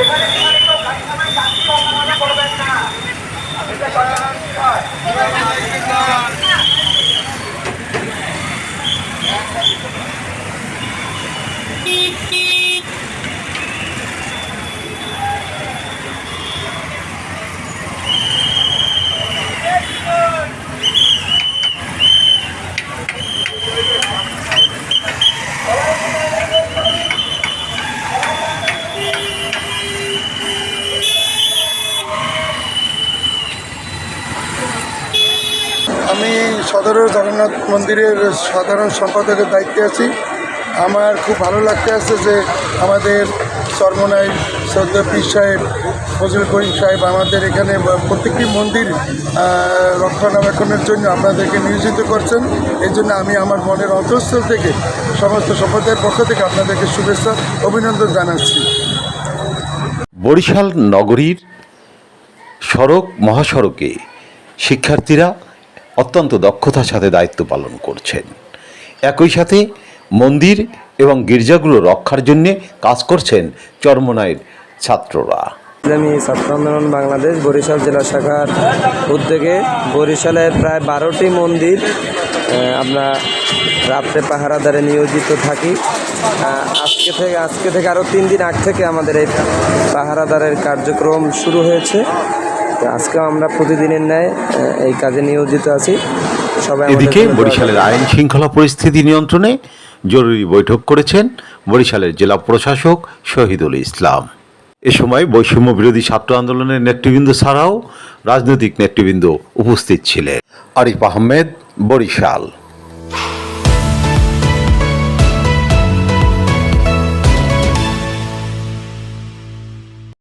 যেখানে আমি সদরের জগন্নাথ মন্দিরের সাধারণ সম্পাদকের দায়িত্বে আছি। আমার খুব ভালো লাগতে আছে যে আমাদের সর্বনাই সদ্য পীর সাহেব ফজল করিম সাহেব আমাদের এখানে প্রত্যেকটি মন্দির রক্ষণাবেক্ষণের জন্য আপনাদেরকে নিয়োজিত করছেন। এই জন্য আমি আমার মনের অন্তঃস্থল থেকে, সমস্ত সম্প্রদায়ের পক্ষ থেকে আপনাদেরকে শুভেচ্ছা, অভিনন্দন জানাচ্ছি। বরিশাল নগরীর সড়ক, মহাসড়কে শিক্ষার্থীরা অত্যন্ত দক্ষতার সাথে দায়িত্ব পালন করছেন। একই সাথে মন্দির এবং গির্জাগুলো রক্ষার জন্যে কাজ করছেন চরমনাইয়ের ছাত্ররা। ইসলামী ছাত্র আন্দোলন বাংলাদেশ বরিশাল জেলা শাখার উদ্যোগে বরিশালের প্রায় বারোটি মন্দির আমরা রাত্রে পাহারাদারে নিয়োজিত থাকি। আজকে থেকে আজকে থেকে আরও তিন দিন আগ থেকে আমাদের এই পাহারাদারের কার্যক্রম শুরু হয়েছে। তো আজকেও আমরা প্রতিদিনের ন্যায় এই কাজে নিয়োজিত আছি। সবাই এদিকে বরিশালের আইন শৃঙ্খলা পরিস্থিতি নিয়ন্ত্রণে জরুরি বৈঠক করেছেন বরিশালের জেলা প্রশাসক শহীদুল ইসলাম। এ সময় বৈষম্য বিরোধী ছাত্র আন্দোলনের নেতৃবৃন্দ ছাড়াও রাজনৈতিক নেতৃবৃন্দ উপস্থিত ছিলেন। আরিফ আহমেদ বরিশাল।